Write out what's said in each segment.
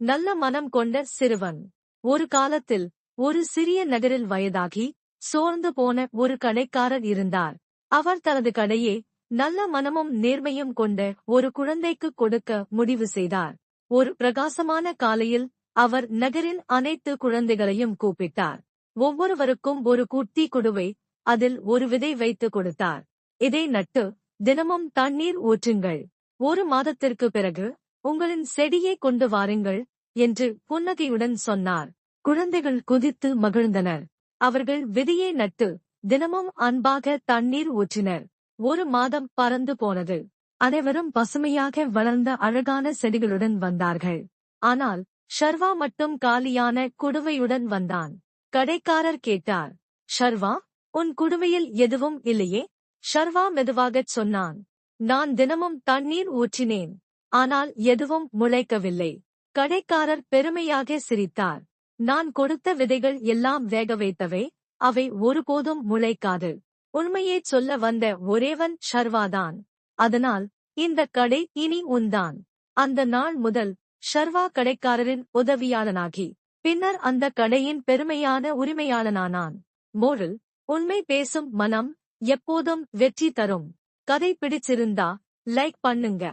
நல்ல மனம் கொண்ட சிறுவன். ஒரு காலத்தில் ஒரு சிறிய நகரில் வயதாகி சோர்ந்து போன ஒரு கடைக்காரர் இருந்தார். அவர் தனது கடையை நல்ல மனமும் நேர்மையும் கொண்ட ஒரு குழந்தைக்கு கொடுக்க முடிவு செய்தார். ஒரு பிரகாசமான காலையில் அவர் நகரின் அனைத்து குழந்தைகளையும் கூப்பிட்டார். ஒவ்வொருவருக்கும் ஒரு குட்டி குடுவை அதில் ஒரு விதை வைத்து கொடுத்தார். இதை நட்டு தினமும் தண்ணீர் ஊற்றுங்கள். ஒரு மாதத்திற்கு பிறகு உங்களின் செடியை கொண்டு வாருங்கள் என்று புன்னகையுடன் சொன்னார். குழந்தைகள் குதித்து மகிழ்ந்தனர். அவர்கள் விதியை நட்டு தினமும் அன்பாக தண்ணீர் ஊற்றினர். ஒரு மாதம் பறந்து போனது. அனைவரும் பசுமையாக வளர்ந்த அழகான செடிகளுடன் வந்தார்கள். ஆனால் ஷர்வா மட்டும் காலியான குடுவையுடன் வந்தான். கடைக்காரர் கேட்டார் ஷர்வா உன் குடுவையில் எதுவும் இல்லையே? ஷர்வா மெதுவாகச் சொன்னான் நான் தினமும் தண்ணீர் ஊற்றினேன். ஆனால் எதுவும் முளைக்கவில்லை. கடைக்காரர் பெருமையாக சிரித்தார். நான் கொடுத்த விதைகள் எல்லாம் வேக வைத்தவை அவை ஒருபோதும் முளைக்காது. உண்மையைச் சொல்ல வந்த ஒரேவன் ஷர்வாதான். அதனால் இந்த கடை இனி உன்தான். அந்த நாள் முதல் ஷர்வா கடைக்காரரின் உதவியாளனாகி பின்னர் அந்த கடையின் பெருமையான உரிமையாளனானான். மோரல் உண்மை பேசும் மனம் எப்போதும் வெற்றி தரும். கதை பிடிச்சிருந்தா லைக் பண்ணுங்க.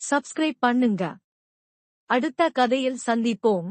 சப்ஸ்கிரைப் பண்ணுங்க. அடுத்த கதையில் சந்திப்போம்.